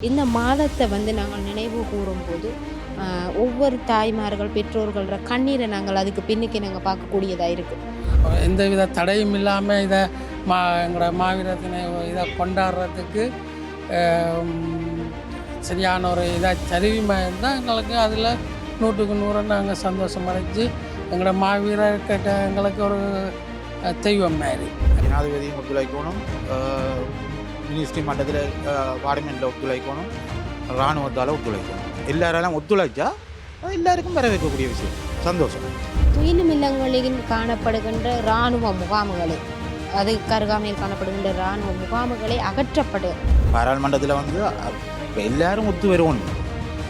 இந்த மாதத்தை வந்து நாங்கள் நினைவு கூறும்போது ஒவ்வொரு தாய்மார்கள் பெற்றோர்கள்ற கண்ணீரை நாங்கள் அதுக்கு பின்னுக்கு நாங்கள் பார்க்கக்கூடியதாக இருக்குது எந்தவித தடையும் இல்லாமல் இதை மா எங்களோட மாவீரத்தினை இதை கொண்டாடுறதுக்கு சரியான ஒரு இதாக சரிவிமாக இருந்தால் எங்களுக்கு அதில் நூற்றுக்கு நூறு நாங்கள் சந்தோஷம் அடைஞ்சு எங்களோட மாவீரர் கிட்ட எங்களுக்கு ஒரு தெய்வம் மாதிரி. ஜனாதிபதியும் ஒத்துழைக்கணும் மினிஸ்ட்ரி மட்டத்தில் பார்லிமெண்ட்டில் ஒத்துழைக்கணும். இராணுவத்தால் ஒத்துழைக்கணும். எல்லாராலும் ஒத்துழைச்சா எல்லாருக்கும் வரவேற்கக்கூடிய விஷயம். சந்தோஷம். துயிலும் இல்லங்களில் காணப்படுகின்ற இராணுவ முகாம்களை அது கருகாமையில் காணப்படுகின்ற இராணுவ முகாம்களை அகற்றப்படு. பாராளுமன்றத்தில் வந்து இப்போ எல்லாரும் ஒத்து வருவோம்.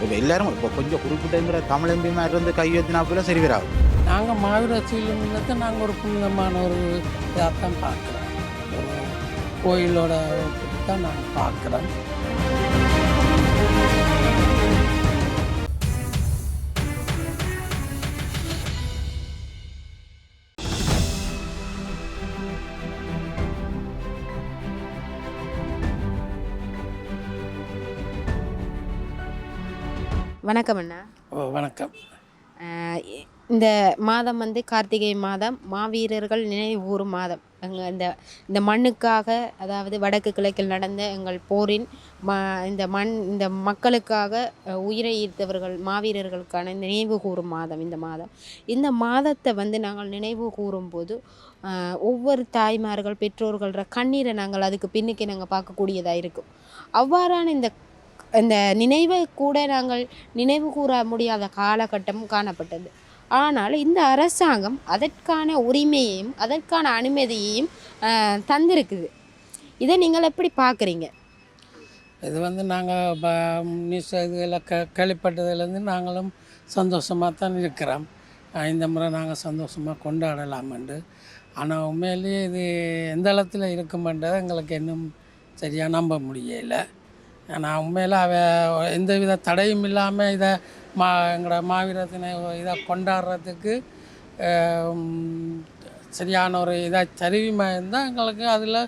இப்போ எல்லாரும் இப்போ கொஞ்சம் குறிப்பிட்டங்கிற தமிழ் எம்பி மாதிரி இருந்து கை ஏற்றினா போல சரி வராது. நாங்கள் மாவீர சீலத்தை நாங்கள் ஒரு புனிதமான ஒரு இதாக தான் பார்க்குறோம் கோயிலோட தான் நாங்கள் பார்க்குறோம் வணக்கம் அண்ணா. ஓ, வணக்கம். இந்த மாதம் வந்து கார்த்திகை மாதம் மாவீரர்கள் நினைவுகூரும் மாதம். அங்கே இந்த இந்த மண்ணுக்காக அதாவது வடக்கு கிழக்கில் நடந்த எங்கள் போரின் ம இந்த மண் இந்த மக்களுக்காக உயிரை ஈர்த்தவர்கள் மாவீரர்களுக்கான நினைவு கூறும் மாதம் இந்த மாதம். இந்த மாதத்தை வந்து நாங்கள் நினைவு கூறும்போது ஒவ்வொரு தாய்மார்கள் பெற்றோர்கள கண்ணீரை நாங்கள் அதுக்கு பின்னுக்கு நாங்கள் பார்க்கக்கூடியதாக இருக்கும். அவ்வாறான இந்த இந்த நினைவை கூட நாங்கள் நினைவு கூற முடியாத காலகட்டம் காணப்பட்டது. ஆனால் இந்த அரசாங்கம் அதற்கான உரிமையையும் அதற்கான அனுமதியையும் தந்திருக்குது. இதை நீங்கள் எப்படி பார்க்குறீங்க? இது வந்து நாங்கள் நியூஸ் இதில் க கேள்விப்பட்டதுலேருந்து நாங்களும் சந்தோஷமாக தான் இருக்கிறோம். இந்த முறை நாங்கள் சந்தோஷமாக கொண்டாடலாமென்று ஆனால் உண்மையிலேயே இது எந்த அளத்தில் இருக்குமென்றதை எங்களுக்கு இன்னும் சரியாக நம்ப முடியலை. ஆனால் உண்மையில் அவ எந்தவித தடையும் இல்லாமல் இதை மா எங்களோட மாவீரத்தினை இதை கொண்டாடுறதுக்கு சரியான ஒரு இதாக சரிவிமாக இருந்தால் எங்களுக்கு அதில்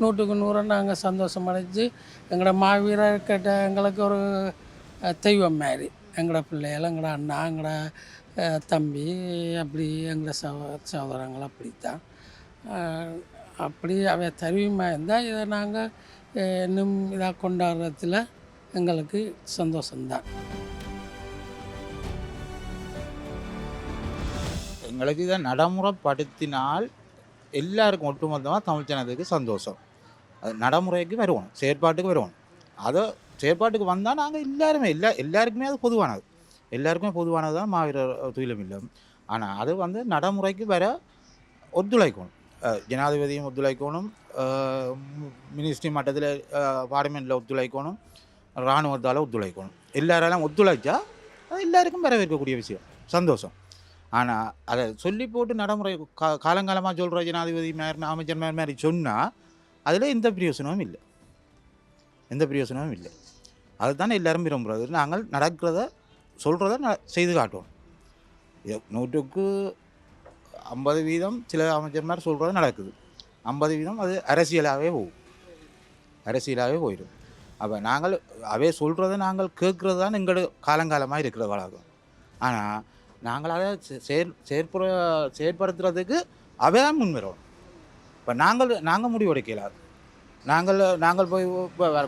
நூற்றுக்கு நூறு நாங்கள் சந்தோஷம் அடைஞ்சு எங்களோட மாவீரர் கிட்ட எங்களுக்கு ஒரு தெய்வம் மாதிரி. எங்களோட பிள்ளைகள் எங்களோட அண்ணா எங்களோட தம்பி அப்படி எங்களோட சகோ சகோதரங்கள் அப்படித்தான். அப்படி அவை தருவியமாக இருந்தால் இதை நாங்கள் இன்னும் இதாக கொண்டாடுறதுல எங்களுக்கு சந்தோஷம்தான். எங்களுக்கு இதை நடைமுறைப்படுத்தினால் எல்லாருக்கும் ஒட்டுமொத்தமாக தமிழ் ஜனத்துக்கு சந்தோஷம். அது நடைமுறைக்கு வருவோம் செயற்பாட்டுக்கு வருவோம். அதை செயற்பாட்டுக்கு வந்தால் நாங்கள் எல்லாருமே எல்லா எல்லாருக்குமே அது பொதுவானது. எல்லாருக்குமே பொதுவானது தான் மாவீரர் துயிலும் இல்லம் ஆனால் அது வந்து நடைமுறைக்கு வர ஒத்துழைக்கணும். ஜனாதிபதியும் ஒத்துழைக்கணும். மினிஸ்ட்ரி மட்டத்தில் பார்லிமெண்ட்டில் ஒத்துழைக்கணும். இராணுவத்தால் ஒத்துழைக்கணும். எல்லாராலும் ஒத்துழைச்சா அது எல்லாருக்கும் வரவேற்கக்கூடிய விஷயம். சந்தோஷம். ஆனால் அதை சொல்லி போட்டு நடைமுறை கா காலங்காலமாக சொல்கிற ஜனாதிபதி மேர் அமைச்சர் மேர் மாதிரி சொன்னால் அதில் எந்த பிரயோசனமும் இல்லை. எந்த பிரயோசனமும் இல்லை. அதுதான் எல்லாரும் விரும்புகிறது நாங்கள் நடக்கிறத சொல்கிறத ந செய்து காட்டுவோம். இது நூற்றுக்கு ஐம்பது வீதம் சில அமைச்சர்மார் சொல்கிறது நடக்குது. ஐம்பது வீதம் அது அரசியலாகவே போகும். அரசியலாகவே போயிடும். அப்போ நாங்கள் அவே சொல்கிறத நாங்கள் கேட்குறது தான் எங்களோட காலங்காலமாக இருக்கிற வழக்கம். ஆனால் நாங்களாக செயற் செயற்புற செயற்படுத்துறதுக்கு அவை தான் முன்வரும் இப்போ நாங்கள் நாங்கள் முடிவெடுக்கலாம் நாங்கள் நாங்கள் போய்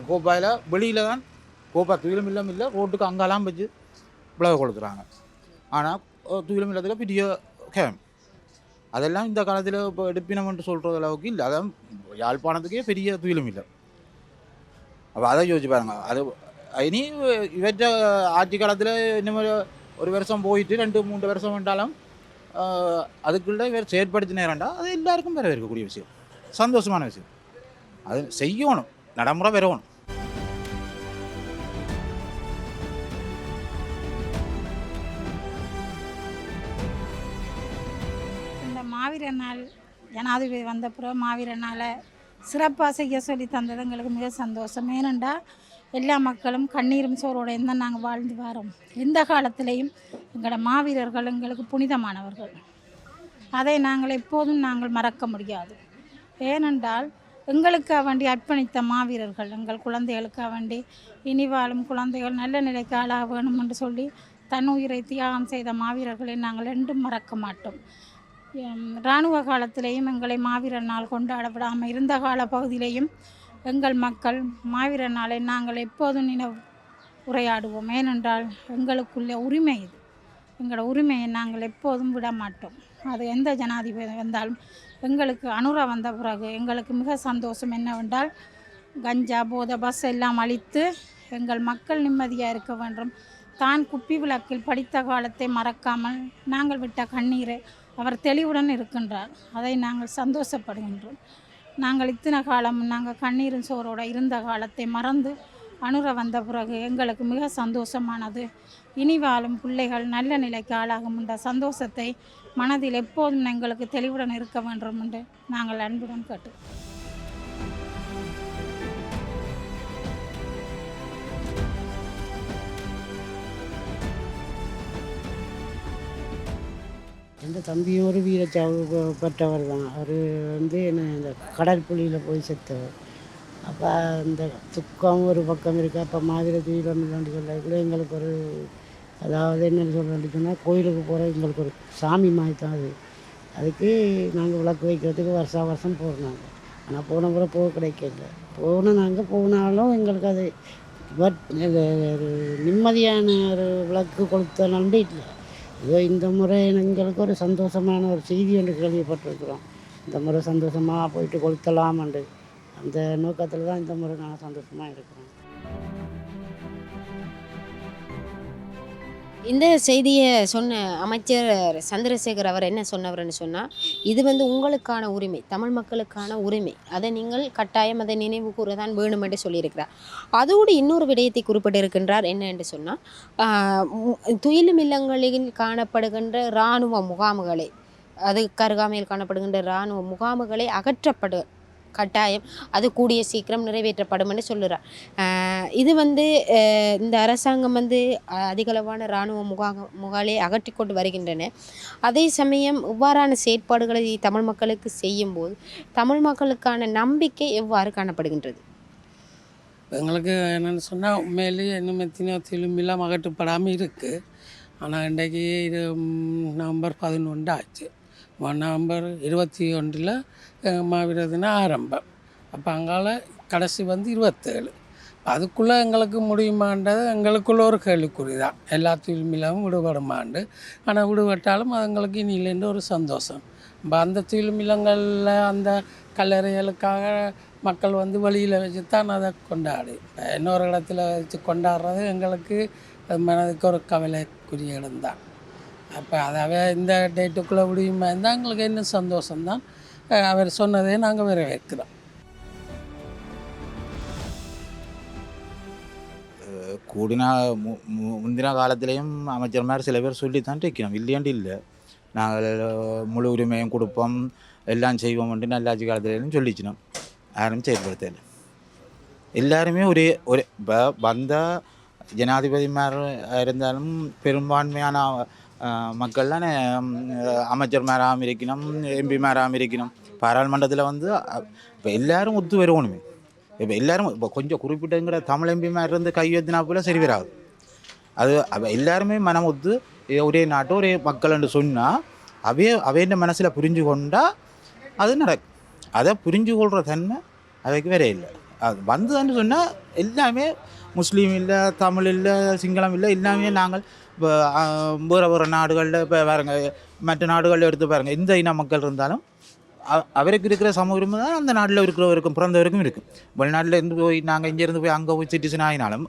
கோப்பாயில் வெளியில் தான் கோப்பா துயிலும் இல்லம் இல்லை ரோட்டுக்கு அங்கெல்லாம் வச்சு விளவு கொடுக்குறாங்க. ஆனால் துயிலும் இல்லாததுக்கு பெரிய கேம் அதெல்லாம் இந்த காலத்தில் இப்போ எடுப்பினம்னு சொல்கிற அளவுக்கு இல்லை. அதான் யாழ்ப்பாணத்துக்கே பெரிய துயிலும் இல்லை அப்போ அதை யோசிச்சு பாருங்க. அது இனி இவற்ற ஆட்சி காலத்தில் இந்த மாதிரி ஒரு வருஷம் போயிட்டு ரெண்டு மூன்று வருஷம் வேண்டாலும் ஆஹ், அதுக்குள்ள இவர் செயற்படுத்தினேரண்டா அது எல்லாருக்கும் வேறு இருக்கக்கூடிய விஷயம் சந்தோஷமான விஷயம் அது செய்யணும் நடைமுறை வரணும் இந்த மாவீர நாள் ஜனாதிபதி வந்த பிறகு மாவீர நாளை சிறப்பாக செய்ய சொல்லி தந்தது எங்களுக்கு மிக சந்தோஷம் ஏனெண்டா எல்லா மக்களும் கண்ணீரும் சோரோடையும் தான் நாங்கள் வாழ்ந்து வரோம். எந்த காலத்திலையும் எங்களோட மாவீரர்கள் எங்களுக்கு புனிதமானவர்கள். அதை நாங்கள் எப்போதும் நாங்கள் மறக்க முடியாது. ஏனென்றால் எங்களுக்காக வேண்டி அர்ப்பணித்த மாவீரர்கள் எங்கள் குழந்தைகளுக்காக வேண்டி இனி வாழும் குழந்தைகள் நல்ல நிலைக்கு ஆளாக வேணும் என்று சொல்லி தன் உயிரை தியாகம் செய்த மாவீரர்களை நாங்கள் என்றும் மறக்க மாட்டோம். இராணுவ காலத்திலேயும் எங்களை மாவீரர் நாள் கொண்டாட விடாமல் இருந்த கால பகுதியிலேயும் எங்கள் மக்கள் மாவீரர் நாளை நாங்கள் எப்போதும் நினைவு உரையாடுவோம். ஏனென்றால் எங்களுக்குள்ள உரிமை இது. எங்களோட உரிமையை நாங்கள் எப்போதும் விட மாட்டோம். அது எந்த ஜனாதிபதி வந்தாலும் எங்களுக்கு அனுரா வந்த பிறகு எங்களுக்கு மிக சந்தோஷம் என்னவென்றால் கஞ்சா போத பஸ் எல்லாம் அழித்து எங்கள் மக்கள் நிம்மதியாக இருக்க வேண்டும். தான் குப்பி விளக்கில் படித்த காலத்தை மறக்காமல் நாங்கள் விட்ட கண்ணீரை அவர் தெளிவுடன் இருக்கின்றார். அதை நாங்கள் சந்தோஷப்படுகின்றோம். நாங்கள் இத்தனை காலம் நாங்கள் கண்ணீரின் சோரோடு இருந்த காலத்தை மறந்து அணுர வந்த பிறகு எங்களுக்கு மிக சந்தோஷமானது. இனி வாழும் பிள்ளைகள் நல்ல நிலைக்கு ஆளாகும் என்ற சந்தோஷத்தை மனதில் எப்போதும் எங்களுக்கு தெளிவுடன் இருக்க வேண்டும் என்று நாங்கள் அன்புடன் கேட்டு தம்பியும் ஒரு வீரச்சாவு பெற்றவர் தான். அவர் வந்து என்ன இந்த கடற்புலியில் போய் செத்தவர் அப்போ அந்த துக்கம் ஒரு பக்கம் இருக்குது அப்போ மாதிரி தீவிரம் இல்லைன்னு சொல்லக்குள்ள எங்களுக்கு ஒரு அதாவது என்னென்னு சொல்கிறேன்னு சொன்னால் கோயிலுக்கு போகிற எங்களுக்கு ஒரு சாமி மாதிரி தான் அது. அதுக்கு நாங்கள் விளக்கு வைக்கிறதுக்கு வருஷா வருஷம் போகிறோம் நாங்கள் ஆனால் போன முறை போக கிடைக்கல. போன நாங்கள் போனாலும் எங்களுக்கு அது பட் ஒரு நிம்மதியான ஒரு விளக்கு கொளுத்த நம்பிட்டு இல்லை. இதோ இந்த முறை எங்களுக்கு ஒரு சந்தோஷமான ஒரு செய்தி என்று கேள்விப்பட்டிருக்கிறோம். இந்த முறை சந்தோஷமாக போயிட்டு கொளுத்தலாமண்டு. அந்த நோக்கத்தில் தான் இந்த முறை நாங்கள் சந்தோஷமாக இருக்கிறோம். இந்த செய்தியை சொன்ன அமைச்சர் சந்திரசேகர் அவர் என்ன சொன்னவர்னு சொன்னால் இது வந்து உங்களுக்கான உரிமை தமிழ் மக்களுக்கான உரிமை. அதை நீங்கள் கட்டாயம் அதை நினைவு கூறதான் வேணும் என்று சொல்லியிருக்கிறார். அதோடு இன்னொரு விடயத்தை குறிப்பிட்டிருக்கின்றார் என்ன என்று சொன்னால் துயிலும் இல்லங்களில் காணப்படுகின்ற இராணுவ முகாம்களை அது கருகாமையில் காணப்படுகின்ற இராணுவ முகாம்களை அகற்றப்படு கட்டாயம். அது கூடிய சீக்கிரம் நிறைவேற்றப்படும்னு சொல்லுறார் இது வந்து இந்த அரசாங்கம் வந்து அதிகளவான இராணுவ முகாக முகாலை அகற்றி கொண்டு வருகின்றன. அதே சமயம் இவ்வாறான செயற்பாடுகளை தமிழ் மக்களுக்கு செய்யும்போது தமிழ் மக்களுக்கான நம்பிக்கை எவ்வாறு காணப்படுகின்றது? எங்களுக்கு என்னென்னு சொன்னால் உண்மையிலேயே இன்னும் எத்தனையோ திரும்பிலாம் அகற்றப்படாமல் இருக்குது ஆனால் இன்றைக்கு இது நவம்பர் பதினொன்று ஆச்சு நவம்பர் இருபத்தி ஒன்றில் மாவீர தினம் ஆரம்பம். அப்போ அங்கால கடைசி வந்து இருபத்தேழு. அதுக்குள்ளே எங்களுக்கு முடியுமான்றது எங்களுக்குள்ள ஒரு கேள்விக்குறி தான். எல்லா திரும்பிலாவும் விடுபடுமாண்டு. ஆனால் விடுபட்டாலும் அது எங்களுக்கு இனியிலேருந்து ஒரு சந்தோஷம். இப்போ அந்த திருமிலங்களில் அந்த கல்லறைகளுக்காக மக்கள் வந்து வழியில் வச்சு தான் அதை கொண்டாடி. இன்னொரு இடத்துல வச்சு கொண்டாடுறது எங்களுக்கு மனதுக்கு ஒரு கவலைக்குரிய இடம்தான் அப்போ அதாவே இந்த டேட்டுக்குள்ளே முடியுமா இருந்தால் எங்களுக்கு இன்னும் சந்தோஷம்தான். அவர் சொன்னதே நாங்கள் வரவேற்கிறோம் கூடினா மு முந்தின காலத்திலையும் அமைச்சர் மாதிரி சில பேர் சொல்லித்தான் இருக்கணும் இல்லையாண்டு இல்லை. நாங்கள் முழு உரிமையும் கொடுப்போம். எல்லாம் செய்வோம்ட்டு நல்லாட்சி காலத்திலையும் சொல்லிச்சினோம். யாரும் செயல்படுத்தல. எல்லாருமே ஒரே ஒரே இப்போ வந்த ஜனாதிபதிமார் இருந்தாலும் பெரும்பான்மையான மக்கள்லாம் மக்கள் அமைச்சர்மாராகவும் இருக்கணும் எம்பிமாராகவும் இருக்கணும் பாராளுமன்றத்தில் வந்து இப்போ எல்லாரும் ஒத்து வருவணுமே இப்போ எல்லாரும் இப்போ கொஞ்சம் குறிப்பிட்டங்கிற தமிழ் எம்பிமார் இருந்து கையெழுத்தினா போல சரி வராது அது அவ எல்லாருமே மனம் ஒத்து ஒரே நாட்டு ஒரே மக்கள்னு சொன்னால் அவைய அவையின் மனசில் புரிஞ்சு கொண்டால் அது நடக்கும் அதை புரிஞ்சு கொள்கிற தன்மை அவைக்கு வேற இல்லை அது வந்ததுன்னு சொன்னால் எல்லாமே முஸ்லீம் இல்லை தமிழ் இல்லை சிங்களம் இல்லை எல்லாமே நாங்கள் இப்போ வேறு வேறு நாடுகளில் இப்போ பாருங்க மற்ற நாடுகளில் எடுத்து பாருங்கள் எந்த இன மக்கள் இருந்தாலும் அவருக்கு இருக்கிற சம உரிமை தான் அந்த நாட்டில் இருக்கிறவருக்கும் பிறந்தவருக்கும் இருக்கும் வெளிநாட்டில் இருந்து போய் நாங்கள் இங்கேருந்து போய் அங்கே போய் சிட்டிசன் ஆகினாலும்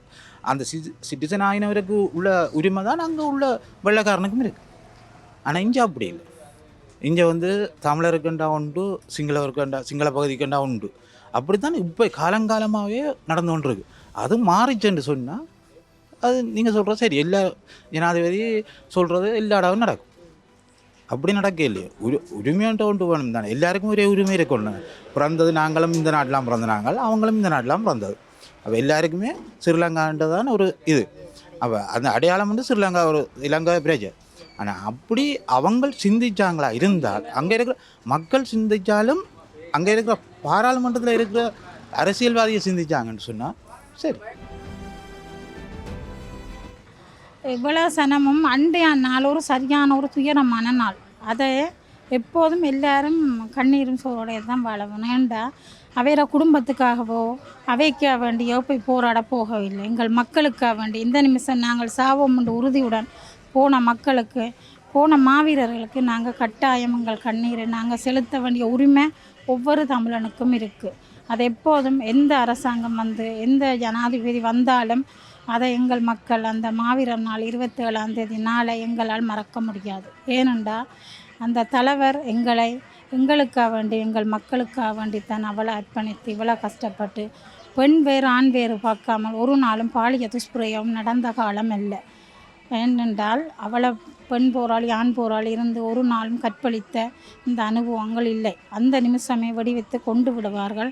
அந்த சி சிட்டிசன் ஆகினவருக்கு உள்ள உரிமை தான் அங்கே உள்ள வெள்ளைக்காரனுக்கும் இருக்குது ஆனால் இங்கே அப்படி இல்லை. இங்கே வந்து தமிழருக்குண்டா உண்டு சிங்களவருக்குண்டா சிங்கள பகுதிக்குண்டா உண்டு. அப்படித்தான் இப்போ காலங்காலமாகவே நடந்து கொண்டிருக்கு. அது மாறிச்சுன்னு சொன்னால் அது நீங்கள் சொல்கிறது சரி. எல்லா ஜனாதிபதி சொல்கிறது எல்லா இடமும் நடக்கும். அப்படி நடக்க இல்லையே. உரி உரிமையாண்ட கொண்டு போகணும் தானே. எல்லாருக்கும் ஒரே உரிமை இருக்கணும் பிறந்தது நாங்களும் இந்த நாட்டிலாம் பிறந்த நாங்கள் அவங்களும் இந்த நாட்டிலாம் பிறந்தது. அப்போ எல்லாருக்குமே ஸ்ரீலங்கான்றதான ஒரு இது. அப்போ அந்த அடையாளம் வந்து ஸ்ரீலங்கா ஒரு இலங்கை பிரஜை. ஆனால் அப்படி அவங்க சிந்திச்சாங்களா? இருந்தால் அங்கே இருக்கிற மக்கள் சிந்திச்சாலும் அங்கே இருக்கிற பாராளுமன்றத்தில் இருக்கிற அரசியல்வாதியை சிந்திச்சாங்கன்னு சொன்னால் சரி. இவ்வளோ சனமும் அண்டைய நாள் ஒரு சரியான ஒரு துயரமான நாள். அதை எப்போதும் எல்லாரும் கண்ணீரும் சோரோடைய தான் வாழவும் ஏண்டா? அவையிற குடும்பத்துக்காகவோ அவைக்காக வேண்டியோ போய் போராட போகவில்லை. எங்கள் மக்களுக்காக வேண்டி இந்த நிமிஷம் நாங்கள் சாவோம் என்று உறுதியுடன் போன மக்களுக்கு போன மாவீரர்களுக்கு நாங்கள் கட்டாயம் எங்கள் கண்ணீரை நாங்கள் செலுத்த வேண்டிய உரிமை ஒவ்வொரு தமிழனுக்கும் இருக்குது அது எப்போதும் எந்த அரசாங்கம் வந்து எந்த ஜனாதிபதி வந்தாலும் அதை எங்கள் மக்கள் அந்த மாவீரர் நாள் இருபத்தேழாம் தேதி நாளை எங்களால் மறக்க முடியாது. ஏனென்றால் அந்த தலைவர் எங்களை எங்களுக்காக வேண்டி எங்கள் மக்களுக்காக வேண்டி தான் அவளை அர்ப்பணித்து இவ்வளோ கஷ்டப்பட்டு பெண் வேறு ஆண் வேறு பார்க்காமல் ஒரு நாளும் பாலிய துஷ்பிரயோகம் நடந்த காலம் இல்லை ஏனென்றால் அவளை பெண் போராளி ஆண் போராளி இருந்து ஒரு நாளும் கற்பழித்த இந்த அனுபவங்கள் இல்லை. அந்த நிமிஷமே வெடிவித்து கொண்டு விடுவார்கள்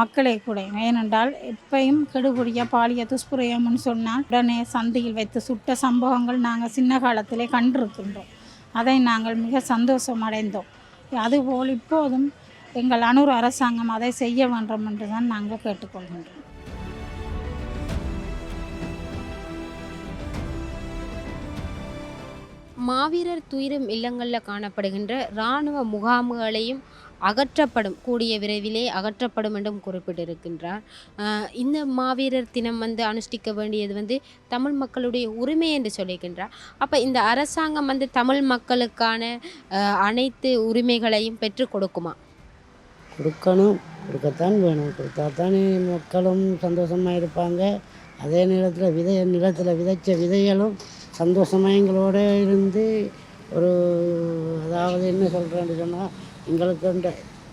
மக்களை கூட. ஏனென்றால் எப்பையும் கெடுபுடிய பாலிய துஷ்பிரயம்னு சொன்னால் உடனே சந்தையில் வைத்து சுட்ட சம்பவங்கள் நாங்கள் சின்ன காலத்திலே கண்டிருக்கின்றோம். அதை நாங்கள் மிக சந்தோஷம் அடைந்தோம். அதுபோல் இப்போதும் எங்கள் அனூர் அரசாங்கம் அதை செய்ய வேண்டும் என்று தான் நாங்கள் கேட்டுக்கொள்கின்றோம். மாவீரர் துயிரும் இல்லங்களில் காணப்படுகின்ற இராணுவ முகாம்களையும் அகற்றப்படும் கூடிய விரைவிலே அகற்றப்படும் என்றும் குறிப்பிட்டிருக்கின்றார். இந்த மாவீரர் தினம் வந்து அனுஷ்டிக்க வேண்டியது வந்து தமிழ் மக்களுடைய உரிமை என்று சொல்லுகின்றார் அப்போ இந்த அரசாங்கம் வந்து தமிழ் மக்களுக்கான அனைத்து உரிமைகளையும் பெற்று கொடுக்குமா? கொடுக்கணும். கொடுக்கத்தான் வேணும். கொடுத்தா தானே மக்களும் சந்தோஷமாக இருப்பாங்க. அதே நேரத்தில் விதை நிலத்தில் விதைச்ச விதைகளும் சந்தோஷமாக எங்களோட இருந்து ஒரு அதாவது என்ன சொல்கிறேன்னு சொன்னால் எங்களுக்கு அந்த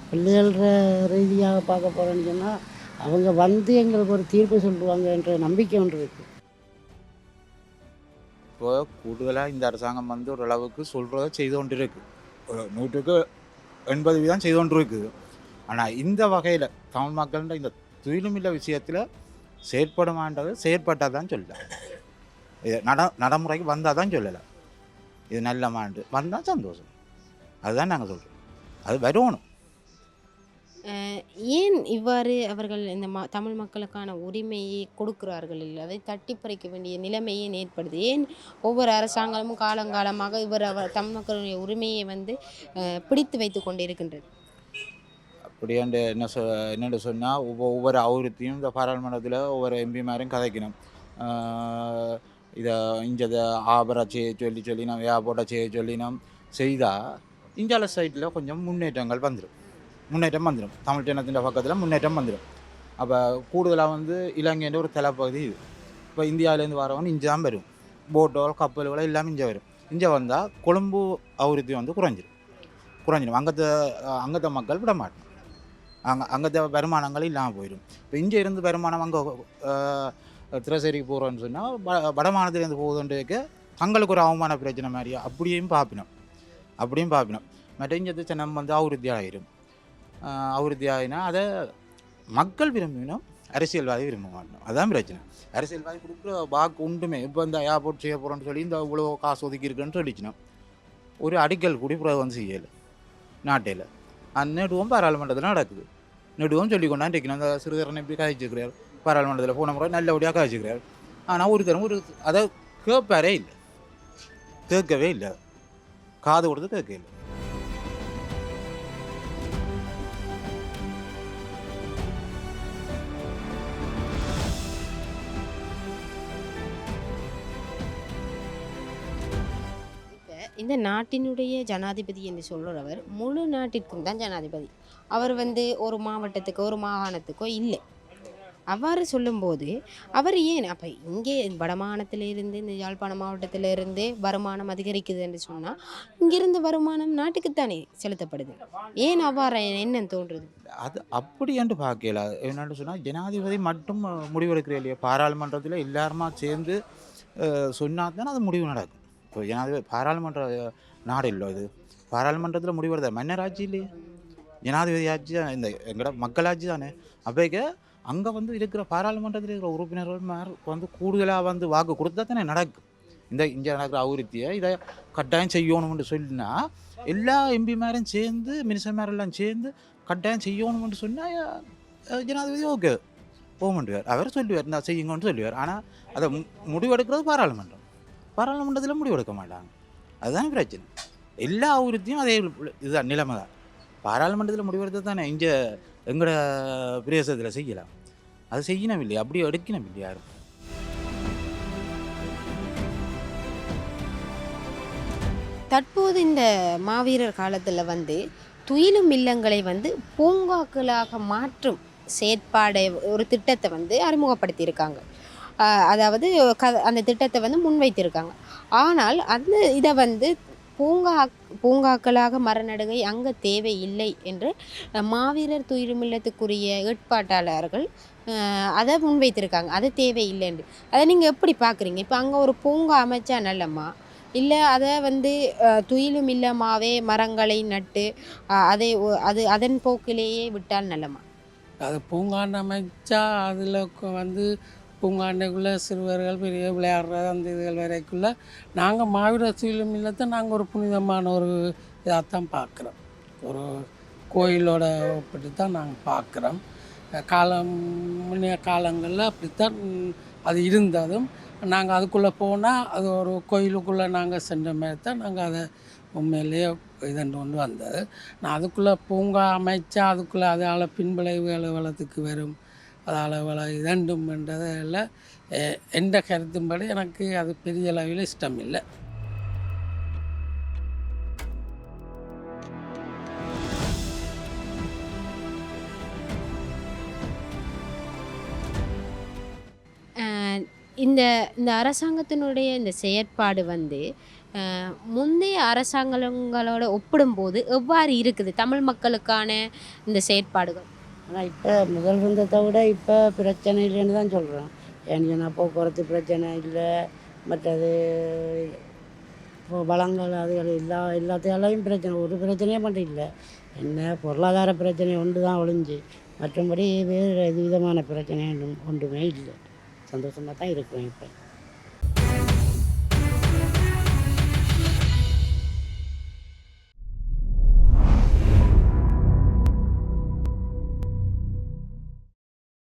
பிள்ளைகள ரீதியாக பார்க்க போகிறேன்னு சொன்னால் அவங்க வந்து எங்களுக்கு ஒரு தீர்ப்பு சொல்லுவாங்கன்ற நம்பிக்கை ஒன்று இருக்குது இப்போ கூடுதலாக இந்த அரசாங்கம் வந்து ஓரளவுக்கு சொல்கிறத செய்து கொண்டு இருக்குது ஒரு நூற்றுக்கு எண்பது வீதம் செய்து கொண்டு இருக்குது ஆனால் இந்த வகையில் தமிழ் மக்கள்ன்ற இந்த துயிலுமில்ல விஷயத்தில் செயற்படுமான்றது செயற்பட்டால் தான் சொல்லலாம் இது நட நடைமுறைக்கு வந்தால் தான் சொல்லலை. இது நல்ல மாண்டு. வந்தால் சந்தோஷம். அதுதான் நாங்கள் சொல்கிறோம் அது வரணும் ஏன் இவ்வாறு அவர்கள் இந்த மா தமிழ் மக்களுக்கான உரிமையை கொடுக்கிறார்கள்? இல்லை அதை தட்டி பறிக்க வேண்டிய நிலைமை ஏன் ஏற்படுது. ஏன் ஒவ்வொரு அரசாங்கமும் காலங்காலமாக இவர் அவர் தமிழ் மக்களுடைய உரிமையை வந்து பிடித்து வைத்து கொண்டிருக்கின்றது? அப்படியாண்டு என்ன சொ என்னென்னு சொன்னால் ஒவ்வொரு ஒவ்வொரு அவருத்தையும் இந்த பாராளுமன்றத்தில் ஒவ்வொரு எம்பிமாரையும் கதைக்கணும். இதை இஞ்சதை ஆபரா செய்ய சொல்லி சொல்லினோம் ஏபோட்டை செய்ய சொல்லினோம் செய்தால் இந்தியால சைட்டில் கொஞ்சம் முன்னேற்றங்கள் வந்துடும் முன்னேற்றம் வந்துடும் தமிழ் தினத்தின் பக்கத்தில் முன்னேற்றம் வந்துடும் அப்போ கூடுதலாக வந்து இலங்கைன்ற ஒரு தலைப்பகுதி இது இப்போ இந்தியாவிலேருந்து வரவன் இஞ்சி தான் வரும் போட்டோ கப்பல்களோ எல்லாமே இங்கே வரும் இங்கே வந்தால் கொழும்பு அபிவிருத்தி வந்து குறைஞ்சிடும் குறைஞ்சிடும் அங்கத்தை அங்கத்த மக்கள் விட மாட்டோம் அங்கே அங்கத்த வருமானங்கள் இல்லாமல் போயிடும் இப்போ இங்கே இருந்து வருமானம் அங்கே திரசேரிக்கு போகிறோன்னு சொன்னால் வடமாநிலத்துலேருந்து போகுதுன்றதுக்கு தங்களுக்கு ஒரு அவமான பிரச்சனை மாதிரி அப்படியும் பார்ப்பினோம் அப்படியும் பார்ப்பினோம் மற்ற இங்கே நம்ம வந்து அவருத்தி ஆகிரும் அவிருத்தி ஆகினா அதை மக்கள் விரும்பினோம் அரசியல்வாதி விரும்ப மாட்டோம். அதான் பிரச்சனை. அரசியல்வாதி கொடுக்குற வாக்கு உண்டுமே. இப்போ இந்த ஏர்போர்ட் செய்ய போகிறோன்னு சொல்லி இந்த இவ்வளோ காசு ஒதுக்கி இருக்குன்னு சொல்லிச்சினோம் ஒரு அடிக்கல் கூடி பிறகு வந்து செய்யலை நாட்டையில். அந்த நெடுவும் பாராளுமன்றத்தில் நடக்குது. நெடுவும் சொல்லி கொண்டாந்து அந்த சிறுதரனை எப்படி காய்ச்சிக்கிறார் பாராளுமன்றத்தில் போன முறை நல்லபடியாக காய்ச்சிக்கிறார். ஆனால் ஒருத்தரும் ஒரு அதை கேட்பாரே இல்லை. கேட்கவே இல்லை. காது கொடுத்து கேட்க இல்லை. இந்த நாட்டினுடைய ஜனாதிபதி என்று சொல்கிறவர் முழு நாட்டிற்கும் தான் ஜனாதிபதி. அவர் வந்து ஒரு மாவட்டத்துக்கோ ஒரு மாகாணத்துக்கோ இல்லை. அவ்வாறு சொல்லும்போது அவர் ஏன் அப்போ இங்கே வடமாகாணத்திலிருந்து இந்த யாழ்ப்பாண மாவட்டத்திலிருந்து வருமானம் அதிகரிக்குது என்று சொன்னால் இங்கிருந்து வருமானம் நாட்டுக்குத்தானே செலுத்தப்படுது. ஏன் அவ்வாறு என்ன தோன்றுது? அது அப்படி என்று பார்க்கல. என்னென்னு சொன்னால் ஜனாதிபதி மட்டும் முடிவெடுக்கிற இல்லையா பாராளுமன்றத்தில் எல்லாருமா சேர்ந்து சொன்னால் தான் அது முடிவு நடக்கும். இப்போ ஜனாதிபதி பாராளுமன்ற நாடு இல்லை இது. பாராளுமன்றத்தில் முடிவெடுத்த மன்னர் ஆட்சி இல்லையே. ஜனாதிபதி ஆட்சி தான் இந்த எங்களோட மக்களாட்சி தானே. அப்போக்க அங்கே வந்து இருக்கிற பாராளுமன்றத்தில் இருக்கிற உறுப்பினர்கள் வந்து கூடுதலாக வந்து வாக்கு கொடுத்தா தானே நடக்கும் இந்த இங்கே நடக்கிற அபிவிருத்தியை இதை கட்டாயம் செய்யணும்னு சொல்லினா எல்லா எம்பிமாரும் சேர்ந்து மினிஸ்டர்மாரெல்லாம் சேர்ந்து கட்டாயம் செய்யணும்னு சொன்னால் ஜனாதிபதி ஓகே. போக மாட்டுவார் அவர் சொல்லுவார் நான் செய்யுங்கன்னு சொல்லுவார். ஆனால் அதை மு- முடிவெடுக்கிறது பாராளுமன்றம். பாராளுமன்றத்தில் முடிவெடுக்க மாட்டாங்க. அதுதான் பிரச்சனை. எல்லா அபிவிருத்தியும் அதே இதுதான் நிலைமை தான் பாராளுமன்றத்தில் முடிவெடுத்து தானே. இங்கே எங்களோட பிரதேசத்தில் செய்யலாம். அது செய்யணும் இல்லையா அப்படி எடுக்கணும் இல்லையா தற்போது இந்த மாவீரர் காலத்தில் வந்து துயிலும் இல்லங்களை வந்து பூங்காக்களாக மாற்றும் செயற்பாடை ஒரு திட்டத்தை வந்து அறிமுகப்படுத்தியிருக்காங்க. அதாவது க அந்த திட்டத்தை வந்து முன்வைத்திருக்காங்க. ஆனால் அந்த இதை வந்து பூங்கா பூங்காக்களாக மரநடுகை அங்கே தேவை இல்லை என்று மாவீரர் துயிலுமில்லத்துக்குரிய ஏற்பாட்டாளர்கள் அதை முன்வைத்திருக்காங்க. அது தேவை அதை நீங்கள் எப்படி பார்க்குறீங்க? இப்போ அங்கே ஒரு பூங்கா அமைச்சா நல்லம்மா? இல்லை அதை வந்து துயிலும் இல்லமாவே மரங்களை நட்டு அதை அது அதன் போக்கிலேயே விட்டால் நல்லமா அது பூங்கான்னு அமைச்சா அதில் வந்து பூங்காண்டைக்குள்ளே சிறுவர்கள் பெரிய விளையாடுறது அந்த இதுகள் வரைக்குள்ள நாங்கள் மாவீர சீலம் இல்லத்தை நாங்கள் ஒரு புனிதமான ஒரு இதாகத்தான் பார்க்குறோம். ஒரு கோயிலோட ஒப்பிட்டு தான் நாங்கள் பார்க்குறோம். காலம் முன்னைய காலங்களில் அப்படித்தான் அது இருந்ததும். நாங்கள் அதுக்குள்ளே போனால் அது ஒரு கோயிலுக்குள்ளே நாங்கள் சென்ற மாதிரி தான் நாங்கள் அதை உண்மையிலேயே இதண்டு கொண்டு வந்தது. நான் அதுக்குள்ளே பூங்கா அமைச்சா அதுக்குள்ளே அதால் பின்விளைவுகள் வளத்துக்கு வரும். அதால் வள இதண்டும்ன்றதில் எந்த கருத்தும்படி எனக்கு அது பெரிய அளவில் இஷ்டம் இல்லை இந்த இந்த அரசாங்கத்தினுடைய இந்த செயற்பாடு வந்து முந்தைய அரசாங்கங்களோட ஒப்பிடும்போது எவ்வாறு இருக்குது தமிழ் மக்களுக்கான இந்த செயற்பாடுகள்? ஆனால் இப்போ முதல் இருந்ததை விட இப்போ பிரச்சனை இல்லைன்னு தான் சொல்கிறோம் ஏன்னு சொன்னால் போக்குவரத்து பிரச்சனை இல்லை. மற்றது இப்போ வளங்கள் அதுகள் எல்லா எல்லாத்தையாலையும் பிரச்சனை ஒரு பிரச்சனையே மட்டும் இல்லை. என்ன பொருளாதார பிரச்சனை ஒன்று தான் ஒழிஞ்சு. மற்றபடி வேறு எது விதமான பிரச்சனை ஒன்றுமே இல்லை. சந்தோஷமாக தான் இருக்கிறேன் இப்போ.